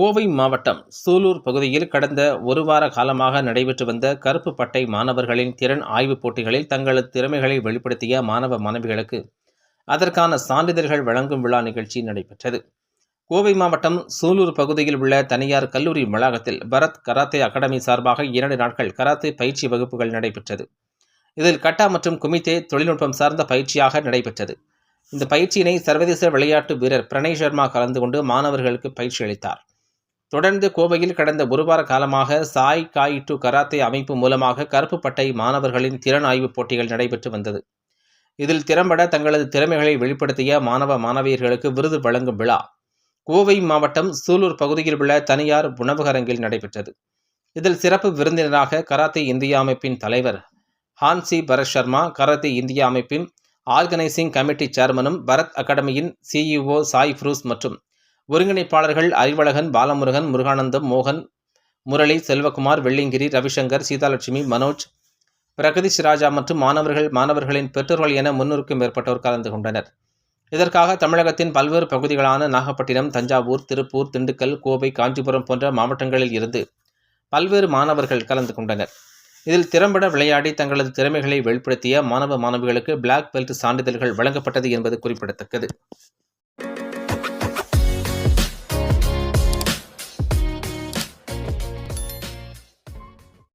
கோவை மாவட்டம் சூலூர் பகுதியில் கடந்த ஒரு வார காலமாக நடைபெற்று வந்த கருப்பு பட்டை மாணவர்களின் திறன் ஆய்வுப் போட்டிகளில் தங்களது திறமைகளை வெளிப்படுத்திய மாணவ மாணவிகளுக்கு அதற்கான சான்றிதழ்கள் வழங்கும் விழா நிகழ்ச்சி நடைபெற்றது. கோவை மாவட்டம் சூலூர் பகுதியில் உள்ள தனியார் கல்லூரி வளாகத்தில் பரத் கராத்தே அகாடமி சார்பாக இரண்டு நாட்கள் கராத்தே பயிற்சி வகுப்புகள் நடைபெற்றது. இதில் கட்டா மற்றும் குமித்தே தொழில்நுட்பம் சார்ந்த பயிற்சியாக நடைபெற்றது. இந்த பயிற்சியினை சர்வதேச விளையாட்டு வீரர் பிரணய் சர்மா கலந்து கொண்டு மாணவர்களுக்கு பயிற்சி அளித்தார். தொடர்ந்து கோவையில் கடந்த ஒரு வார காலமாக சாய் காய் டு கராத்தே அமைப்பு மூலமாக கருப்பு பட்டை மாணவர்களின் திறன் ஆய்வுப் போட்டிகள் நடைபெற்று வந்தது. இதில் திறம்பட தங்களது திறமைகளை வெளிப்படுத்திய மாணவ மாணவியர்களுக்கு விருது வழங்கும் விழா கோவை மாவட்டம் சூலூர் பகுதியில் உள்ள தனியார் உணவகரங்கில் நடைபெற்றது. இதில் சிறப்பு விருந்தினராக கராத்தே இந்தியா அமைப்பின் தலைவர் Hanshi Bharat Sharma karate India அமைப்பின் ஆர்கனைசிங் கமிட்டி சேர்மனும் பரத் அகாடமியின் சிஇஓ சாய் ஃப்ரூஸ் மற்றும் ஒருங்கிணைப்பாளர்கள் அறிவழகன் பாலமுருகன் முருகானந்தம் மோகன் முரளி செல்வகுமார் வெள்ளிங்கிரி ரவிசங்கர் சீதாலட்சுமி மனோஜ் பிரகதீஷ் ராஜா மற்றும் மாணவர்கள் மாணவர்களின் பெற்றோர்கள் என முன்னூறுக்கும் மேற்பட்டோர் கலந்து கொண்டனர். இதற்காக தமிழகத்தின் பல்வேறு பகுதிகளான நாகப்பட்டினம் தஞ்சாவூர் திருப்பூர் திண்டுக்கல் கோவை காஞ்சிபுரம் போன்ற மாவட்டங்களில் இருந்து பல்வேறு மாணவர்கள் கலந்து கொண்டனர். இதில் திறம்பட விளையாடி தங்களது திறமைகளை வெளிப்படுத்திய மாணவ மாணவிகளுக்கு பிளாக் பெல்ட் சான்றிதழ்கள் வழங்கப்பட்டது என்பது குறிப்பிடத்தக்கது.